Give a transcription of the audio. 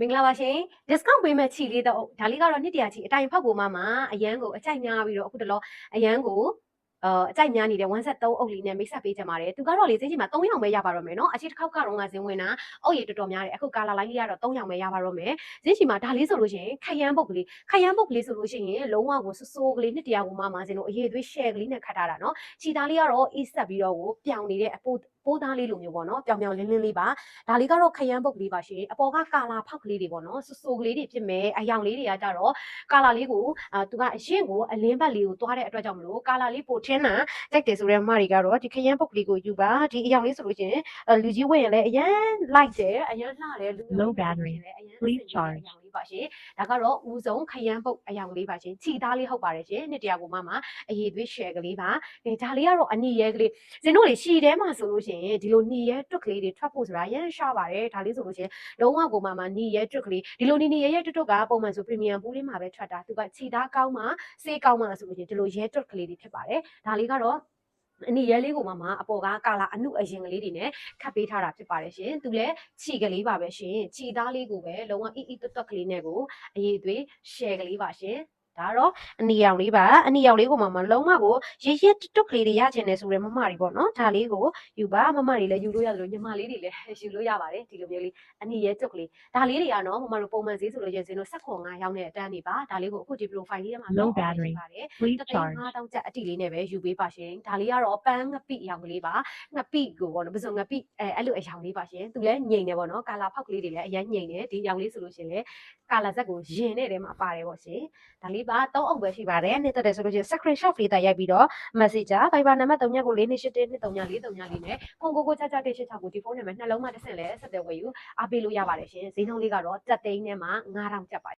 မင်္ဂလာပါရှင် discount ပေးမဲ့ချီလေးတော့ဒါလေးကတော့နှစ်တရာချီအတိုင်ဖောက်ကိုမှမှာအရန်ကိုအကြိုက်များပြီးတော့အခုတလောအရန်ကိုအအကြိုက်များနေတဲ့ဝမ်းဆက်3အုပ်လေးနဲ့မိတ်ဆက်ပေးကြပါတယ်သူကတော့လေဈေးကြီးမှာ3ရောင်ပဲရပါတော့မယ်နော်အချစ်တစ်ခေါက်ကတော့ငါဈေးဝင်တာအုပ်ရည်တော်တော်များတယ်အခုကာလာလိုင်းလေးကတော့3ရောင်ပဲရပါတော့မယ်ဈေးကြီးမှာဒါလေးဆိုလို့ရှိရင်ခရမ်းပုတ်ကလေးခရမ်းပုတ်ကလေးဆိုလို့ရှိရင်လုံးဝကိုဆဆိုးကလေးနှစ်တရာကိုမှမှာဈေးလို့အရည်သွေး share ကလေးနဲ့ခတ်ထားတာနော်ခြေသားလေးကတော့အေးဆက်ပြီးတော့ကိုပြောင်နေတဲ့အပိုး ပိုးသားလေးလိုမျိုးပေါ့နော်ပြောင်ပြောင်လင်းလင်းလေးပါဒါလေးကတော့ခရမ်းပုတ်ကလေးပါရှင်အပေါ်ကကာလာဖောက်ကလေးတွေပေါ့နော်ဆူဆူကလေးတွေဖြစ်မယ်အယောင်လေးတွေကကြတော့ကာလာလေးကိုအာသူကအရင်ကိုအလင်းဘက်လေးကိုသွားတဲ့အတွက်ကြောင့်မလို့ကာလာလေးပိုထင်းတာတိုက်တယ်ဆိုတဲ့မမတွေကတော့ဒီခရမ်းပုတ်ကလေးကိုယူပါဒီအယောင်လေးဆိုလို့ချင်းအဲလူကြီးဝင်ရင်လည်းအရန်လိုက်တယ်အရန်လှတယ်လူ Low battery. လည်းအရန် Please အယောင်လေးပါ ရှင်ဒါကတော့ဦးဆုံးခရမ်းပုတ်အယောင်လေးပါရှင်ခြိသားလေးဟုတ်ပါတယ်ရှင်နှစ်တရာကိုမှမှအရေးသွေး share ကလေးပါအဲဒါလေးကတော့အနီရဲကလေးဇင်တို့လေရှည်ထဲမှာဆိုလို့ရှင်ဒီလိုနီရဲတွက်ကလေးတွေထွက်ဖို့ဆိုတာရမ်းရှားပါတယ်ဒါလေးဆိုလို့ရှင်လုံးဝကိုမှမှနီရဲတွက်ကလေးဒီလိုနီနီရဲရဲတွက်တွက်ကပုံမှန်ဆို premium ဘူးလေးမှာပဲထွက်တာသူကခြိသားကောင်းမှစေးကောင်းမှဆိုလို့ရှင်ဒီလိုရဲတွက်ကလေးတွေဖြစ်ပါတယ်ဒါလေးကတော့ အနီရဲလေးကိုမှမှအပေါ်ကကာလာအနုအရင်ကလေးတွေနဲ့ခတ်ပေးထားတာဖြစ်ပါတယ်ရှင်သူလည်းခြီကလေးပါပဲရှင်ခြီသားလေးကိုပဲလုံးဝအီအီတွတ်တွက်ကလေးနဲ့ကိုအရေးသွေး share ကလေးပါရှင် ဒါတော့အနီရောင်လေးပါအနီရောင်လေးကိုမှမလုံးဝကိုရရတွတ်ကလေးတွေရချင်တယ်ဆိုရယ်မမတွေပေါ့နော်ဒါလေးကိုယူပါမမတွေလည်းယူလို့ရတယ်လို့ညီမလေးတွေလည်းယူလို့ရပါတယ်ဒီလိုမျိုးလေးအနီရဲတွတ်ကလေးဒါလေးတွေကတော့မမတို့ပုံမှန်ဈေးဆိုလို့ရရင်ဈေးတို့16ရောင်းတဲ့အတန်းနေပါဒါလေးကိုအခုဒီ profile လေးထဲမှာ Low တော့ battery. ပါတယ် Please တသိန်း charge. 5000ကျပ်အတိလေးနဲ့ပဲယူပေးပါရှင်ဒါလေးကတော့ပန်းငပိအရောင်ကလေးပါငပိကိုပေါ့နော်ပစုံငပိအဲအဲ့လိုအရောင်လေးပါရှင်သူလည်းညိန်တယ်ပေါ့နော်ကာလာဖောက်ကလေးတွေလည်းအရင်ညိန်တယ်ဒီအရောင်လေးဆိုလို့ရှင်လေကာလာဇက်ကိုရင်တဲ့ထဲမှာပါတယ်ပေါ့ရှင်ဒါလေးပါ3အုပ်ပဲရှိပါတယ်နှစ်သက်တယ်ဆိုလို့ရှင် screenshot လေးတက်ရိုက်ပြီးတော့ messenger Viber နံပါတ်3ညကို4 2 8 1 2 3 4 3 4လေးနဲ့ကိုကိုကိုချာချာ1 8 6ကိုဒီဖုန်းနံပါတ်နှလုံးမှတစ်ဆင့်လဲဆက်သွယ်ဝယ်ယူအားပေးလို့ရပါတယ်ရှင်ဈေးနှုန်းလေးကတော့တက်သိန်းနဲ့မှ9000ကျပ်ပါ